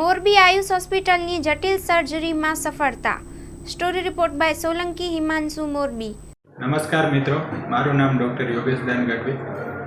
મોરબી આયુષ હોસ્પિટલની જટિલ સર્જરીમાં સફળતા. Story report by Solanki Himanshu Morbi. નમસ્કાર મિત્રો, મારું નામ ડૉક્ટર યોગેશ દાન ગઢવી.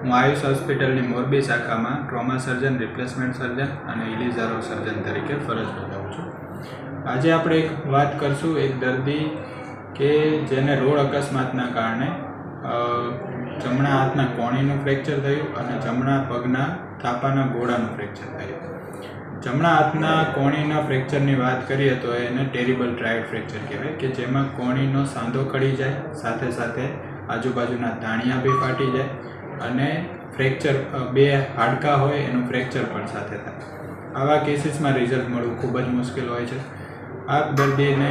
હું આયુષ હોસ્પિટલની મોરબી શાખામાં ટ્રોમા સર્જન, રિપ્લેસમેન્ટ સર્જન અને ઇલિઝારો સર્જન તરીકે ફરજ બજાવું છું. આજે આપણે એક વાત કરશું, એક દર્દી કે જેને રોડ અકસ્માતના કારણે જમણા હાથના કોણીનું ફ્રેક્ચર થયું અને જમણા પગના થાપાના ગોળાનું ફ્રેક્ચર થયું. જમણા હાથના કોણીના ફ્રેક્ચરની વાત કરીએ તો એને ટેરિબલ ટ્રાયડ ફ્રેક્ચર કહેવાય કે જેમાં કોણીનો સાંધો કડી જાય, સાથે સાથે આજુબાજુના તાણિયા બી ફાટી જાય અને ફ્રેક્ચર બે હાડકાં હોય એનું ફ્રેક્ચર પણ સાથે થાય. આવા કેસીસમાં રિઝલ્ટ મળવું ખૂબ જ મુશ્કેલ હોય છે. આ દર્દીને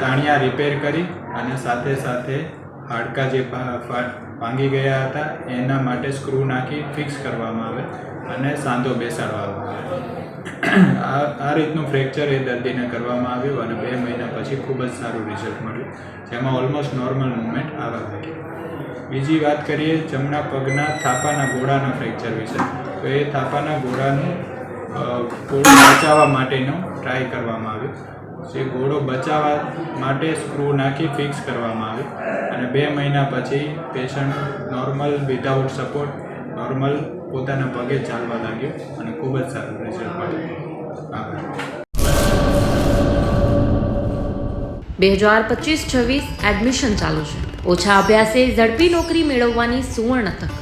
તાણિયા રિપેર કરી અને સાથે સાથે હાડકાં જે ભાંગી ગયા હતા, એના માટે સ્ક્રૂ નાખી ફિક્સ કરવામાં આવે અને સાંધો બેસાડવામાં આવે. આ રીતનું ફ્રેક્ચર એ દર્દીને કરવામાં આવ્યું અને બે મહિના પછી ખૂબ જ સારું રિઝલ્ટ મળ્યું. જેમાં ઓલમોસ્ટ નોર્મલ મુવમેન્ટ આવવા લાગી બીજી વાત કરીએ, જમણા પગના થાપાના ગોળાના ફ્રેક્ચર વિશે. તો એ થાપાના ગોળાનું ગોળું બચાવવા માટેનો ટ્રાય કરવામાં આવ્યો. જે ઘોડો બચાવવા માટે સ્ક્રૂ નાખી ફિક્સ કરવામાં આવે. અને બે મહિના પછી patient normal without support normal પોતાના પગે ચાલવા લાગ્યો અને ખૂબ જ સારું રિઝલ્ટ મળ્યું. આભાર. બે હજાર પચીસ છવ્વીસ એડમિશન ચાલુ છે. ઓછા અભ્યાસે ઝડપી નોકરી મેળવવાની સુવર્ણ તક.